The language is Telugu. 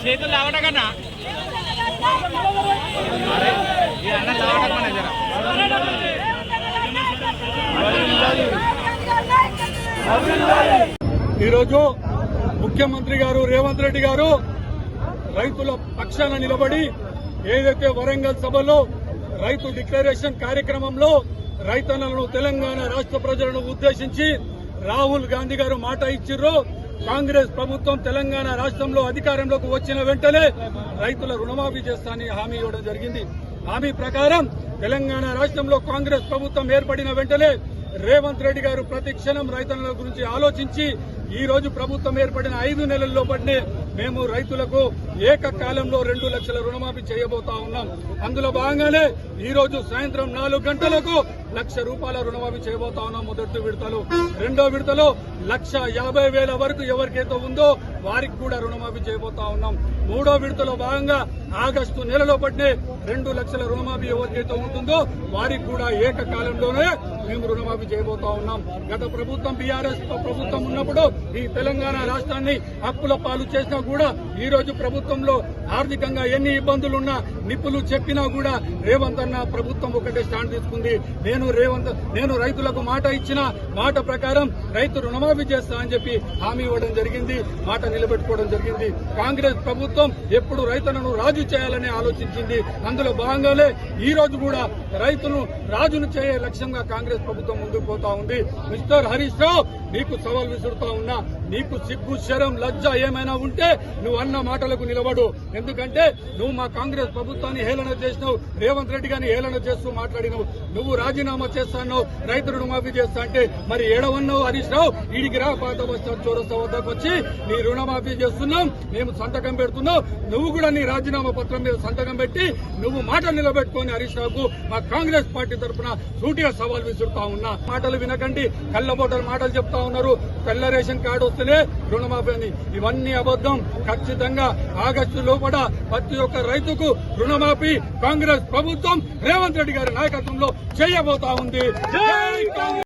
చేతులు లావటకన్నా కన్నా అన్న లావటకన్నా ఈరోజు ముఖ్యమంత్రి గారు రేవంత్ రెడ్డి గారు రైతుల పక్షాన నిలబడి ఏదైతే వరంగల్ సభలో రైతు డిక్లరేషన్ కార్యక్రమంలో రైతన్నలను తెలంగాణ రాష్ట్ర ప్రజలను ఉద్దేశించి రాహుల్ గాంధీ గారు మాట ఇచ్చిర్రో కాంగ్రెస్ ప్రభుత్వం తెలంగాణ రాష్ట్రంలో అధికారంలోకి వచ్చిన వెంటనే రైతుల రుణమాఫీ చేస్తానని హామీ ఇవ్వడం జరిగింది. హామీ ప్రకారం తెలంగాణ రాష్ట్రంలో కాంగ్రెస్ ప్రభుత్వం ఏర్పడిన వెంటనే రేవంత్ రెడ్డి గారు ప్రతి క్షణం రైతన్నల గురించి ఆలోచించి ఈ రోజు ప్రభుత్వం ఏర్పడిన ఐదు నెలల్లో పడినే మేము రైతులకు ఏకకాలంలో రెండు లక్షల రుణమాఫీ చేయబోతా ఉన్నాం. అందులో భాగంగానే ఈ రోజు సాయంత్రం నాలుగు గంటలకు లక్ష రూపాయల రుణమాఫీ చేయబోతా ఉన్నాం మొదటి విడతలో. రెండో విడతలో లక్ష యాభై వేల వరకు ఎవరికైతే ఉందో వారికి కూడా రుణమాఫీ చేయబోతా ఉన్నాం. మూడో విడతలో భాగంగా ఆగస్టు నెలలో పట్నే రెండు లక్షల రుణమాఫీ ఎవరికైతే ఉంటుందో వారికి కూడా ఏకకాలంలోనే మేము రుణమాఫీ చేయబోతా ఉన్నాం. గత ప్రభుత్వం బీఆర్ఎస్ ప్రభుత్వం ఉన్నప్పుడు ఈ తెలంగాణ రాష్ట్రాన్ని అప్పుల పాలు చేసినా కూడా ఈ రోజు ప్రభుత్వంలో ఆర్థికంగా ఎన్ని ఇబ్బందులున్నా నిపులు చెప్పినా కూడా రేవంత్ అన్న ప్రభుత్వం ఒకటే స్టాండ్ తీసుకుంది. నేను రేవంత్ నేను రైతులకు మాట ఇచ్చిన మాట ప్రకారం రైతు రుణమాఫీ చేస్తా అని చెప్పి హామీ ఇవ్వడం జరిగింది మాట నిలబెట్టుకోవడం జరిగింది. కాంగ్రెస్ ప్రభుత్వం ఎప్పుడు రైతులను రాజు చేయాలని ఆలోచించింది. అందులో భాగంగానే ఈ రోజు కూడా రైతును రాజును చేయే లక్ష్యంగా కాంగ్రెస్ ప్రభుత్వం ముందుకు పోతా ఉంది. మిస్టర్ హరీష్ రావు నీకు సవాల్ విసురుతా ఉన్నా నీకు సిగ్గు శరం లజ్జ ఏమైనా ఉంటే నువ్వు అన్న మాటలకు నిలబడు. ఎందుకంటే నువ్వు మా కాంగ్రెస్ ప్రభుత్వాన్ని హేళన చేసినావు రేవంత్ రెడ్డి గారిని హేళన చేస్తూ మాట్లాడినావు. నువ్వు రాజీనామా చేస్తానో రైతు రుణమాఫీ చేస్తా అంటే మరి ఏడవన్నావు హరీష్ రావు? ఈడికి రా పాత బస్టాండ్ వద్దకు వచ్చి నీ రుణమాఫీ చేస్తున్నాం మేము సంతకం పెడుతున్నాం. నువ్వు కూడా నీ రాజీనామా పత్రం మీద సంతకం పెట్టి నువ్వు మాట నిలబెట్టుకొని హరీష్ రావుకు మా కాంగ్రెస్ పార్టీ తరఫున సూటిగా సవాల్ విసురుతా ఉన్నా. మాటలు వినకండి కళ్ళబోటల మాటలు చెప్తా ఉన్నారు. తెల్ల రేషన్ కార్డు వస్తేనే రుణమాఫీ అని ఇవన్నీ అబద్దం ఖచ్చితంగా ఆగస్టు లోపల ప్రతి ఒక్క రైతుకు రుణమాఫీ కాంగ్రెస్ ప్రభుత్వం రేవంత్ రెడ్డి గారి నాయకత్వంలో చేయబోతా ఉంది.